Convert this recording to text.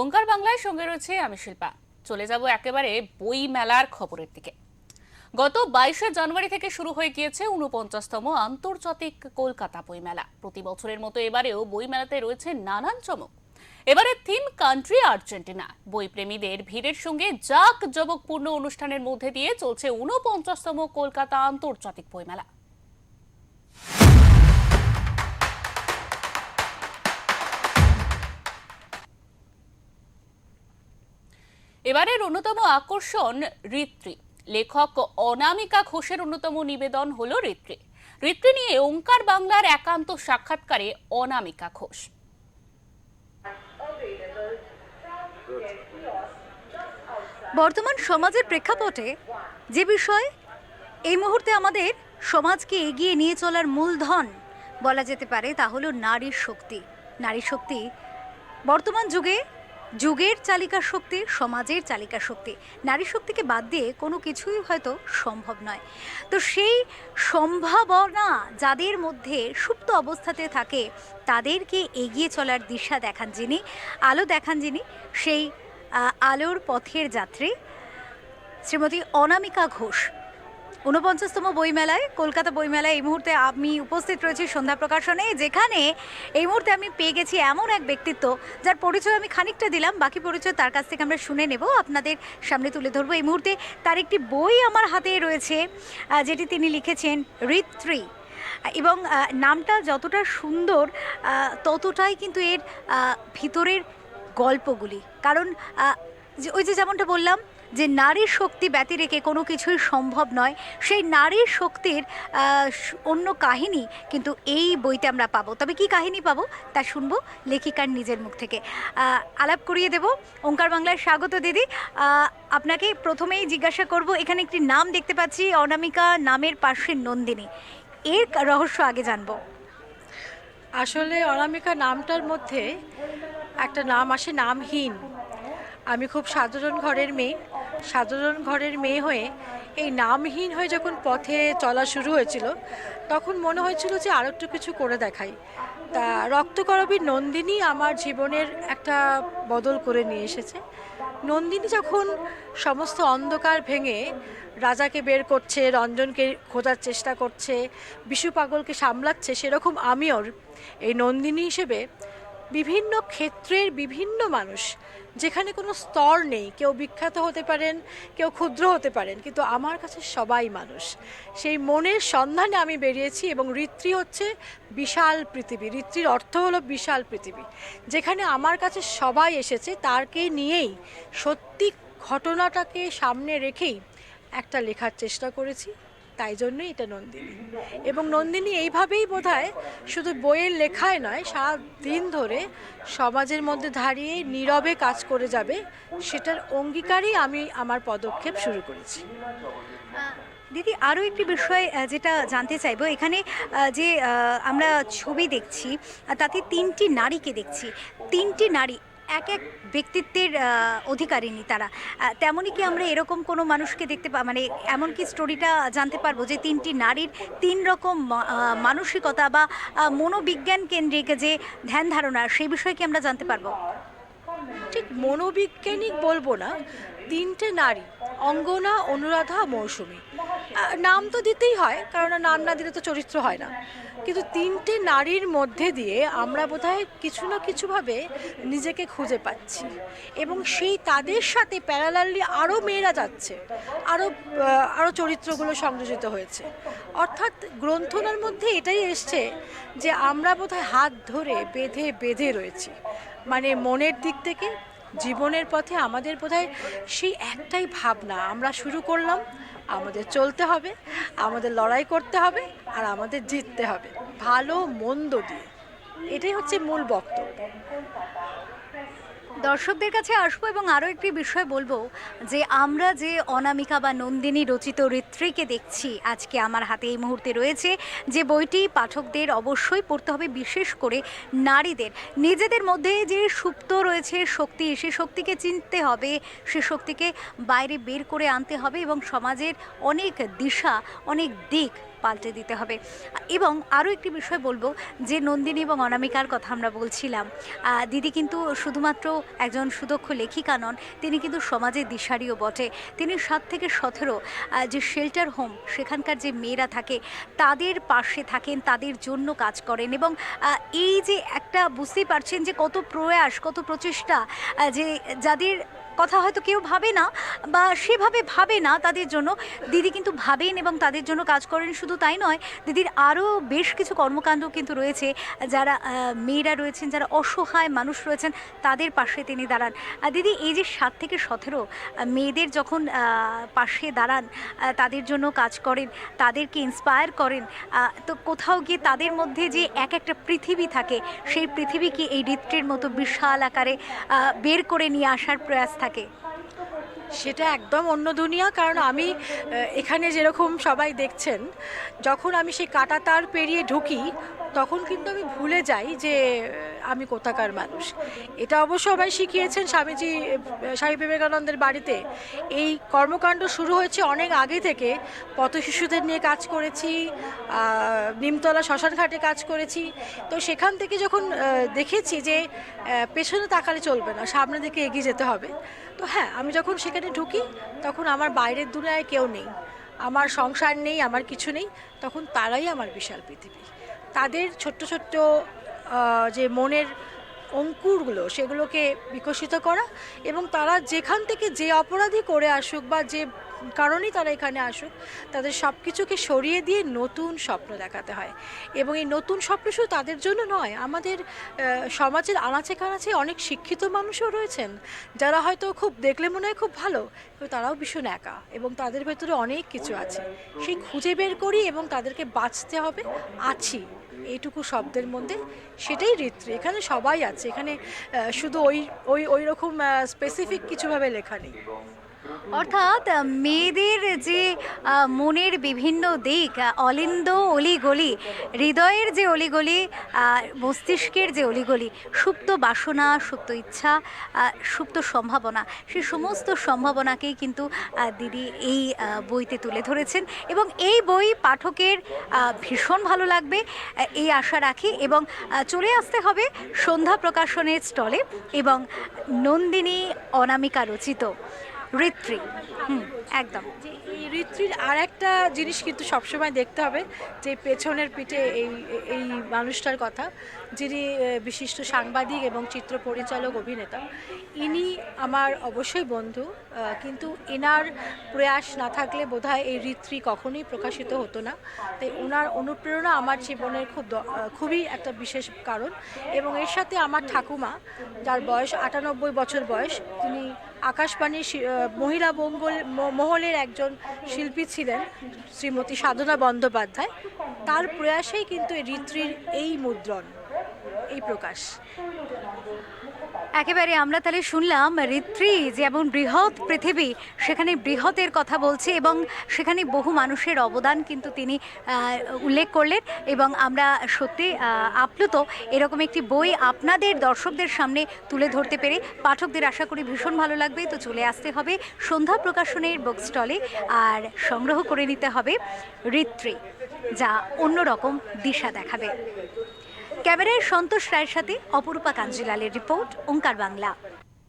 ওঙ্কার বাংলায় সঙ্গে রয়েছে আমি শিল্পা। চলে যাব একেবারে বই মেলার খবরের দিকে। গত বাইশে জানুয়ারি থেকে শুরু হয়ে গিয়েছে উনপঞ্চাশতম আন্তর্জাতিক কলকাতা বইমেলা। প্রতি বছরের মতো এবারেও বইমেলাতে রয়েছে নানান চমক। এবারে থিম কান্ট্রি আর্জেন্টিনা। বইপ্রেমীদের ভিড়ের সঙ্গে জাক জবকপূর্ণ অনুষ্ঠানের মধ্যে দিয়ে চলছে উনপঞ্চাশতম কলকাতা আন্তর্জাতিক বইমেলা। এবারের অন্যতম আকর্ষণ ঋত্রী। লেখক অনামিকা ঘোষের অন্যতম নিবেদন হল ঋত্রী। ঋত্রী নিয়ে ওঙ্কার বাংলার একান্ত সাক্ষাৎকারে অনামিকা ঘোষ। বর্তমান সমাজের প্রেক্ষাপটে যে বিষয়, এই মুহূর্তে আমাদের সমাজকে এগিয়ে নিয়ে চলার মূলধন বলা যেতে পারে তা হলো নারীর শক্তি। নারী শক্তি বর্তমান যুগে যুগের চালিকা শক্তি, সমাজের চালিকা শক্তি। নারী শক্তিকে বাদ দিয়ে কোনো কিছুই হয়তো সম্ভব নয়। তো সেই সম্ভাবনা যাদের মধ্যে সুপ্ত অবস্থাতে থাকে, তাদেরকে এগিয়ে চলার দিশা দেখান যিনি, আলো দেখান যিনি, সেই আলোর পথের যাত্রী, শ্রীমতী অনামিকা ঘোষ। ঊনপঞ্চাশতম বইমেলায়, কলকাতা বইমেলায় এই মুহূর্তে আমি উপস্থিত রয়েছি সন্ধ্যা প্রকাশনে, যেখানে এই মুহূর্তে আমি পেয়ে গেছি এমন এক ব্যক্তিত্ব যার পরিচয় আমি খানিকটা দিলাম, বাকি পরিচয় তার কাছ থেকে আমরা শুনে নেব, আপনাদের সামনে তুলে ধরবো এই মুহূর্তে। তার একটি বই আমার হাতে রয়েছে যেটি তিনি লিখেছেন ঋত্রী। এবং নামটা যতটা সুন্দর ততটাই কিন্তু এর ভিতরের গল্পগুলি। কারণ ওই যে যেমনটা বললাম যে নারীর শক্তি ব্যতি রেখে কোনো কিছুই সম্ভব নয়, সেই নারীর শক্তির অন্য কাহিনী কিন্তু এই বইতে আমরা পাবো। তবে কি কাহিনী পাবো তা শুনব লেখিকার নিজের মুখ থেকে। আলাপ করিয়ে দেব। ওঙ্কার বাংলায় স্বাগত দিদি। আপনাকে প্রথমেই জিজ্ঞাসা করব, এখানে একটি নাম দেখতে পাচ্ছি, অনামিকা নামের পাশে নন্দিনী। এর রহস্য আগে জানব। আসলে অনামিকা নামটার মধ্যে একটা নাম আসে, নামহীন। আমি খুব সাধারণ ঘরের মেয়ে। সাধারণ ঘরের মেয়ে হয়ে এই নামহীন হয়ে যখন পথে চলা শুরু হয়েছিল, তখন মনে হয়েছিল যে আরও একটু কিছু করে দেখাই। তা রক্তকরবী নন্দিনী আমার জীবনের একটা বদল করে নিয়ে এসেছে। নন্দিনী যখন সমস্ত অন্ধকার ভেঙে রাজাকে বের করছে, রঞ্জনকে খোঁজার চেষ্টা করছে, বিশু পাগলকে সামলাচ্ছে, সেরকম আমিও এই নন্দিনী হিসেবে বিভিন্ন ক্ষেত্রের বিভিন্ন মানুষ, যেখানে কোনো স্তর নেই, কেউ বিখ্যাত হতে পারেন, কেউ ক্ষুদ্র হতে পারেন, কিন্তু আমার কাছে সবাই মানুষ। সেই মনের সন্ধানে আমি বেরিয়েছি এবং ঋত্রী হচ্ছে বিশাল পৃথিবী। ঋত্রীর অর্থ হলো বিশাল পৃথিবী। যেখানে আমার কাছে সবাই এসেছে, তারকে নিয়েই সত্যি ঘটনাটাকে সামনে রেখেই একটা লেখার চেষ্টা করেছি। তাই জন্যই এটা নন্দিনী। এবং নন্দিনী এইভাবেই বোধহয় শুধু বইয়ের লেখায় নয় সারা দিন ধরে সমাজের মধ্যে দাঁড়িয়ে নীরবে কাজ করে যাবে, সেটার অঙ্গীকারই আমি আমার পদক্ষেপ শুরু করেছি। দিদি, আরও একটি বিষয় যেটা জানতে চাইব, এখানে যে আমরা ছবি দেখছি তাতে তিনটি নারীকে দেখছি। তিনটি নারী এক এক ব্যক্তিত্বের অধিকারিণী তারা। তেমনই কি আমরা এরকম কোনো মানুষকে দেখতে পা মানে এমন কি স্টোরিটা জানতে পারব যে তিনটি নারীর তিন রকম মানসিকতা বা মনোবিজ্ঞান কেন্দ্রিক যে ধ্যান ধারণা, সেই বিষয়ে কি আমরা জানতে পারব? ঠিক মনোবিজ্ঞানিক বলব না তিনটে নারী, অঙ্গনা, অনুরাধা, মৌসুমী। নাম তো দিতেই হয়, কারণ নাম না দিলে তো চরিত্র হয় না। কিন্তু তিনটে নারীর মধ্যে দিয়ে আমরা বোধহয় কিছু না কিছুভাবে নিজেকে খুঁজে পাচ্ছি। এবং সেই তাদের সাথে প্যারালালি আরও মেয়েরা যাচ্ছে আরও আরও চরিত্রগুলো সংযোজিত হয়েছে। অর্থাৎ গ্রন্থনার মধ্যে এটাই এসছে যে আমরা বোধহয় হাত ধরে বেঁধে বেঁধে রয়েছি। মানে মনের দিক থেকে জীবনের পথে আমাদের বোধহয় সেই একটাই ভাবনা, আমরা শুরু করলাম, আমাদের চলতে হবে, আমাদের লড়াই করতে হবে আর আমাদের জিততে হবে, ভালো মন্দ দিয়ে। এটাই হচ্ছে মূল বক্তব্য। দর্শকদের কাছে আসব এবং আরও একটি বিষয় বলব যে আমরা যে অনামিকা বা নন্দিনী রচিত ঋত্রীকে দেখছি, আজকে আমার হাতে এই মুহূর্তে রয়েছে যে বইটি পাঠকদের অবশ্যই পড়তে হবে, বিশেষ করে নারীদের। নিজেদের মধ্যে যে সুপ্ত রয়েছে শক্তি, সে শক্তিকে চিনতে হবে, সে শক্তিকে বাইরে বের করে আনতে হবে এবং সমাজের অনেক দিশা, অনেক দিক পাল্টে দিতে হবে। এবং আরও একটি বিষয় বলব, যে নন্দিনী এবং অনামিকার কথা আমরা বলছিলাম দিদি কিন্তু শুধুমাত্র একজন সুদক্ষ লেখিকা নন, তিনি কিন্তু সমাজের দিশারিও বটে। তিনি সাত থেকে সতেরো যে শেল্টার হোম সেখানকার যে মেয়েরা থাকে, তাদের পাশে থাকেন, তাদের জন্য কাজ করেন এবং এই যে একটা বুঝতেই পারছেন যে কত প্রয়াস, কত প্রচেষ্টা যে যাদের কথা হয়তো কেউ ভাবে না, বা সেভাবে ভাবে না তাদের জন্য। দিদি কিন্তু ভাবেন এবং তাদের জন্য কাজ করেন, শুধু তাই নয়, দিদির আরও বেশ কিছু কর্মকাণ্ড কিন্তু রয়েছে। যারা মেয়েরা রয়েছেন, যারা অসহায় মানুষ রয়েছেন, তাদের পাশে তিনি দাঁড়ান। দিদি, এই যে সাত থেকে সতেরো মেয়েদের যখন পাশে দাঁড়ান তাদের জন্য কাজ করেন, তাদেরকে ইন্সপায়ার করেন তো কোথাও গিয়ে তাদের মধ্যে যে এক একটা পৃথিবী থাকে, সেই পৃথিবীকে এই ঋত্রের মতো বিশাল আকারে বের করে নিয়ে আসার প্রয়াস থাকে সেটা একদম অন্য দুনিয়া, কারণ আমি এখানে যেরকম সবাই দেখছেন, যখন আমি সেই কাটা তার পেরিয়ে ঢুকি তখন কিন্তু আমি ভুলে যাই যে আমি কোথাকার মানুষ। এটা অবশ্য আমায় শিখিয়েছেন স্বামীজি স্বামী বিবেকানন্দের বাড়িতে। এই কর্মকাণ্ড শুরু হয়েছে অনেক আগে থেকে। পথ শিশুদের নিয়ে কাজ করেছি নিমতলা শ্মশানঘাটে কাজ করেছি। তো সেখান থেকে যখন দেখেছি যে পেছনে তাকালে চলবে না, সামনে দিকে এগিয়ে যেতে হবে। তো হ্যাঁ আমি যখন সেখানে ঢুকি, তখন আমার বাইরের দুনিয়ায় কেউ নেই। আমার সংসার নেই, আমার কিছু নেই। তখন তারাই আমার বিশাল পৃথিবী। তাদের ছোট্ট ছোট্ট যে মনের অঙ্কুরগুলো সেগুলোকে বিকশিত করা এবং তারা যেখান থেকে যে অপরাধী করে আসুক বা যে কারণেই তারা এখানে আসুক, তাদের সব কিছুকে সরিয়ে দিয়ে নতুন স্বপ্ন দেখাতে হয়। এবং এই নতুন স্বপ্ন শুধু তাদের জন্য নয়, আমাদের সমাজের আনাচে কানাচে অনেক শিক্ষিত মানুষও রয়েছেন, যারা হয়তো খুব দেখলে মনে হয় খুব ভালো, কিন্তু তারাও ভীষণ একা এবং তাদের ভেতরে অনেক কিছু আছে। সেই খুঁজে বের করি এবং তাদেরকে বাঁচতে হবে, আছি। এইটুকু শব্দের মধ্যে সেটাই ঋত্রি এখানে সবাই আছে, এখানে শুধু ওই ওই ওই রকম স্পেসিফিক কিছুভাবে লেখা নেই। অর্থাৎ মেয়েদের যে মনের বিভিন্ন দিক অলিন্দ অলিগলি, হৃদয়ের যে অলিগলি মস্তিষ্কের যে অলিগলি, সুপ্ত বাসনা, সুপ্ত ইচ্ছা সুপ্ত সম্ভাবনা, সে সমস্ত সম্ভাবনাকেই কিন্তু দিদি এই বইতে তুলে ধরেছেন এবং এই বই পাঠকের ভীষণ ভালো লাগবে এই আশা রাখি এবং চলে আসতে হবে সন্ধ্যা প্রকাশনের স্টলে এবং নন্দিনী অনামিকা রচিত ঋত্রি হুম, একদম। এই ঋত্রির আর একটা জিনিস কিন্তু সবসময় দেখতে হবে, যে পেছনের পিঠে এই এই মানুষটার কথা, যিনি বিশিষ্ট সাংবাদিক এবং চিত্র পরিচালক অভিনেতা, ইনি আমার অবশ্যই বন্ধু কিন্তু এনার প্রয়াস না থাকলে বোধহয় এই ঋত্রি কখনোই প্রকাশিত হতো না। তাই ওনার অনুপ্রেরণা আমার জীবনের খুব খুবই একটা বিশেষ কারণ এবং এর সাথে আমার ঠাকুমা, যার বয়স আটানব্বই বছর বয়স, তিনি আকাশবাণীর মহিলা মঙ্গল মহলের একজন শিল্পী ছিলেন, শ্রীমতী সাধনা বন্দ্যোপাধ্যায়। তার প্রয়াসেই কিন্তু ঋত্রির এই মুদ্রণ। এই প্রকাশ। একেবারে আমরা তাহলে শুনলাম ঋত্রি যেমন বৃহৎ পৃথিবী, সেখানে বৃহতের কথা বলছে এবং সেখানে বহু মানুষের অবদান কিন্তু তিনি উল্লেখ করলেন এবং আমরা সত্যি আপ্লুত এরকম একটি বই আপনাদের দর্শকদের সামনে তুলে ধরতে পেরে পাঠকদের আশা করি ভীষণ ভালো লাগবে। তো চলে আসতে হবে সন্ধ্যা প্রকাশনের বুক স্টলে আর সংগ্রহ করে নিতে হবে ঋত্রি, যা অন্যরকম দিশা দেখাবে। ক্যামেরায় সন্তোষ রায়ের সাথে অপরূপা কাঞ্জিলালের রিপোর্ট ওঙ্কার বাংলা।